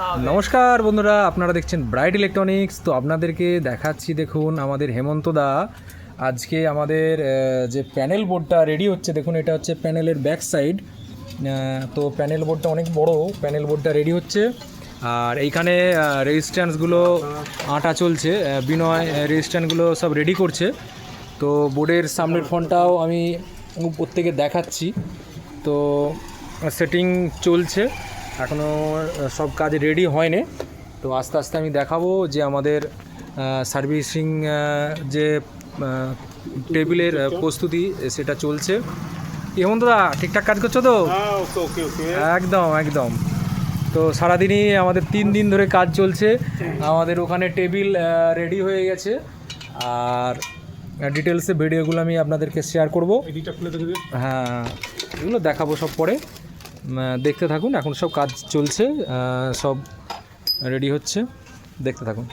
নমস্কার বন্ধুরা, আপনারা দেখছেন ব্রাইট ইলেকট্রনিক্স তো আপনাদেরকে দেখাচ্ছি, দেখুন, আমাদের হেমন্ত দা। আজকে আমাদের যে প্যানেল বোর্ডটা রেডি হচ্ছে, দেখুন, এটা হচ্ছে প্যানেলের ব্যাক সাইড তো প্যানেল বোর্ডটা অনেক বড় প্যানেল বোর্ডটা রেডি হচ্ছে। আর এইখানে রেজিস্ট্যান্সগুলো আটা চলছে বিনয় রেজিস্ট্যান্সগুলো সব রেডি করছে। তো বোর্ডের সামনের ফোনটাও আমি প্রত্যেকে দেখাচ্ছি। তো সেটিং চলছে। এখনও সব কাজ রেডি হয়নি। তো আস্তে আস্তে আমি দেখাবো যে আমাদের সার্ভিসিং যে টেবিলের প্রস্তুতি সেটা চলছে। কি হেমন্ত দা ঠিকঠাক কাজ করছ তো? হ্যাঁ ওকে ওকে ওকে একদম একদম। তো সারাদিনই আমাদের তিন দিন ধরে কাজ চলছে। আমাদের ওখানে টেবিল রেডি হয়ে গেছে। আর ডিটেলসে ভিডিওগুলো আমি আপনাদেরকে শেয়ার করব। হ্যাঁ এগুলো দেখাবো সব পরে। দেখতে থাকুন এখন সব কাজ চলছে সব রেডি হচ্ছে দেখতে থাকুন।